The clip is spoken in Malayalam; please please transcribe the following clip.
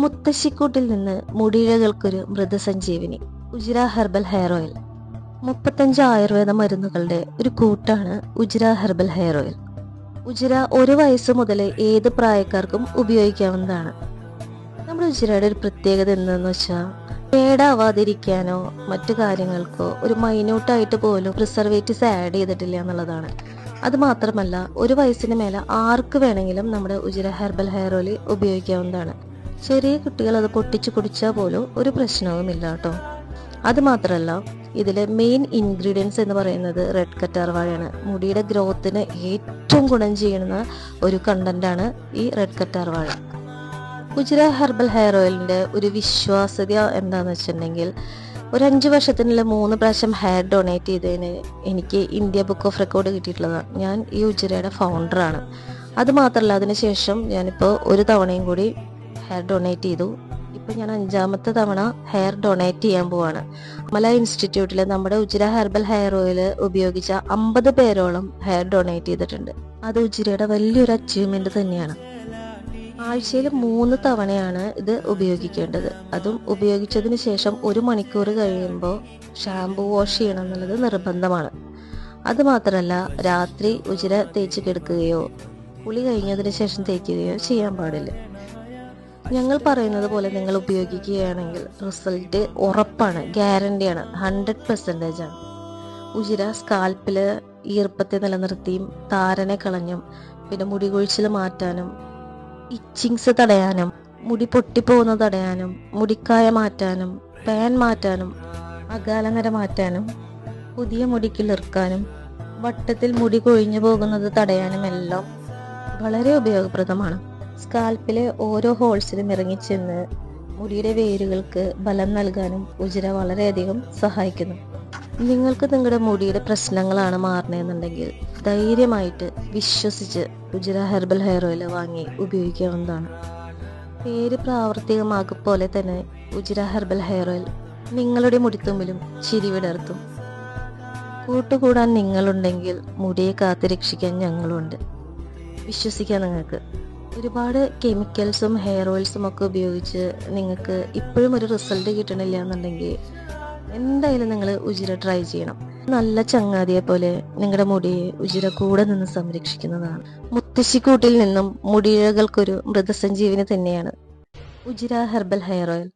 മുത്തശ്ശിക്കൂട്ടിൽ നിന്ന് മുടിയിഴകൾക്കൊരു മൃതസഞ്ജീവിനി ഉജിര ഹെർബൽ ഹെയർ ഓയിൽ. മുപ്പത്തഞ്ച് ആയുർവേദ മരുന്നുകളുടെ ഒരു കൂട്ടാണ് Ujira herbal hair oil. Ujira ഒരു വയസ്സ് മുതൽ ഏത് പ്രായക്കാർക്കും ഉപയോഗിക്കാവുന്നതാണ്. നമ്മുടെ ഉജിരയുടെ ഒരു പ്രത്യേകത എന്തെന്ന് വെച്ചാൽ കേടാവാതിരിക്കാനോ മറ്റു കാര്യങ്ങൾക്കോ ഒരു മൈന്യൂട്ടായിട്ട് പോലും പ്രിസർവേറ്റീവ്സ് ആഡ് ചെയ്തിട്ടില്ല എന്നുള്ളതാണ്. അത് മാത്രമല്ല ഒരു വയസ്സിന് മേലെ ആർക്ക് വേണമെങ്കിലും നമ്മുടെ ഉജിര ഹെർബൽ ഹെയർ ഓയിൽ ഉപയോഗിക്കാവുന്നതാണ്. ചെറിയ കുട്ടികൾ അത് പൊട്ടിച്ചു കുടിച്ചാൽ പോലും ഒരു പ്രശ്നവുമില്ല കേട്ടോ. അത് മാത്രമല്ല ഇതിലെ മെയിൻ ഇൻഗ്രീഡിയൻസ് എന്ന് പറയുന്നത് റെഡ് കറ്റാർ വാഴയാണ്. മുടിയുടെ ഗ്രോത്തിന് ഏറ്റവും ഗുണം ചെയ്യുന്ന ഒരു കണ്ടന്റാണ് ഈ റെഡ് കറ്റാർ വാഴ. ഗുജറ ഹെർബൽ ഹെയർ ഓയിലിന്റെ ഒരു വിശ്വാസ്യത എന്താണെന്ന് വെച്ചിട്ടുണ്ടെങ്കിൽ ഒരു അഞ്ച് വർഷത്തിനുള്ള മൂന്ന് പ്രാവശ്യം ഹെയർ ഡൊണേറ്റ് ചെയ്തതിന് എനിക്ക് ഇന്ത്യ ബുക്ക് ഓഫ് റെക്കോർഡ് കിട്ടിയിട്ടുള്ളതാണ്. ഞാൻ ഈ ഉജിരയുടെ ഫൗണ്ടറാണ് അത് മാത്രമല്ല അതിനുശേഷം ഞാനിപ്പോൾ ഒരു തവണയും കൂടി ഹെയർ ഡൊണേറ്റ് ചെയ്തു. ഇപ്പം ഞാൻ അഞ്ചാമത്തെ തവണ ഹെയർ ഡൊണേറ്റ് ചെയ്യാൻ പോവാണ്. അമല ഇൻസ്റ്റിറ്റ്യൂട്ടിൽ നമ്മുടെ ഉജിര ഹെർബൽ ഹെയർ ഓയിൽ ഉപയോഗിച്ച അമ്പത് പേരോളം ഹെയർ ഡൊണേറ്റ് ചെയ്തിട്ടുണ്ട്. അത് ഉജിരയുടെ വലിയൊരു അച്ചീവ്മെന്റ് തന്നെയാണ്. ആഴ്ചയിൽ മൂന്ന് തവണയാണ് ഇത് ഉപയോഗിക്കേണ്ടത്. അതും ഉപയോഗിച്ചതിന് ശേഷം ഒരു മണിക്കൂർ കഴിയുമ്പോൾ ഷാംപൂ വാഷ് ചെയ്യണം എന്നുള്ളത് നിർബന്ധമാണ്. അത് മാത്രമല്ല രാത്രി ഉജിര തേച്ച് കിടക്കുകയോ കുളി കഴിഞ്ഞതിന് ശേഷം തേക്കുകയോ ചെയ്യാൻ പാടില്ല. ഞങ്ങൾ പറയുന്നത് പോലെ നിങ്ങൾ ഉപയോഗിക്കുകയാണെങ്കിൽ റിസൾട്ട് ഉറപ്പാണ് ഗ്യാരണ്ടിയാണ് ഹൺഡ്രഡ് പെർസെന്റേജ് ആണ്. ഉജിര സ്കാൽപ്പിൽ ഈർപ്പത്തെ നിലനിർത്തിയും താരനെ കളഞ്ഞും പിന്നെ മുടി കൊഴിച്ചിൽ മാറ്റാനും ഇച്ചിങ്സ് തടയാനും മുടി പൊട്ടിപ്പോകുന്നത് തടയാനും മുടിക്കായ മാറ്റാനും പാൻ മാറ്റാനും അകാലനര മാറ്റാനും പുതിയ മുടി കിളിർക്കാനും വട്ടത്തിൽ മുടി കൊഴിഞ്ഞു പോകുന്നത് തടയാനും എല്ലാം വളരെ ഉപയോഗപ്രദമാണ്. സ്കാൽപ്പിലെ ഓരോ ഹോൾസിലും ഇറങ്ങിച്ചെന്ന് മുടിയുടെ വേരുകൾക്ക് ബലം നൽകാനും ഉജിര വളരെയധികം സഹായിക്കുന്നു. നിങ്ങൾക്ക് നിങ്ങളുടെ മുടിയുടെ പ്രശ്നങ്ങളാണ് മാറണമെന്നുണ്ടെങ്കിൽ ധൈര്യമായിട്ട് വിശ്വസിച്ച് ഉജിര ഹെർബൽ ഹെയർ ഓയിൽ വാങ്ങി ഉപയോഗിക്കാവുന്നതാണ്. പേര് പ്രാവർത്തികമാക്കും പോലെ തന്നെ ഉജിര ഹെർബൽ ഹെയർ ഓയിൽ നിങ്ങളുടെ മുടിത്തുമ്പിലും ചിരി വിടർത്തും. കൂട്ടുകൂടാൻ നിങ്ങളുണ്ടെങ്കിൽ മുടിയെ കാത്തുരക്ഷിക്കാൻ ഞങ്ങളുണ്ട്. വിശ്വസിക്കാം നിങ്ങൾക്ക്. ഒരുപാട് കെമിക്കൽസും ഹെയർ ഓയിൽസും ഒക്കെ ഉപയോഗിച്ച് നിങ്ങൾക്ക് ഇപ്പോഴും ഒരു റിസൾട്ട് കിട്ടണില്ല എന്നുണ്ടെങ്കിൽ എന്തായാലും നിങ്ങൾ ഉജിര ട്രൈ ചെയ്യണം. നല്ല ചങ്ങാതിയെ പോലെ നിങ്ങളുടെ മുടിയെ ഉജിര കൂടെ നിന്ന് സംരക്ഷിക്കുന്നതാണ്. മുത്തശ്ശിക്കൂട്ടിൽ നിന്നും മുടിയിഴകൾക്കൊരു മൃതസഞ്ജീവിനി തന്നെയാണ്. ഉജിര ഹെർബൽ ഹെയർ ഓയിൽ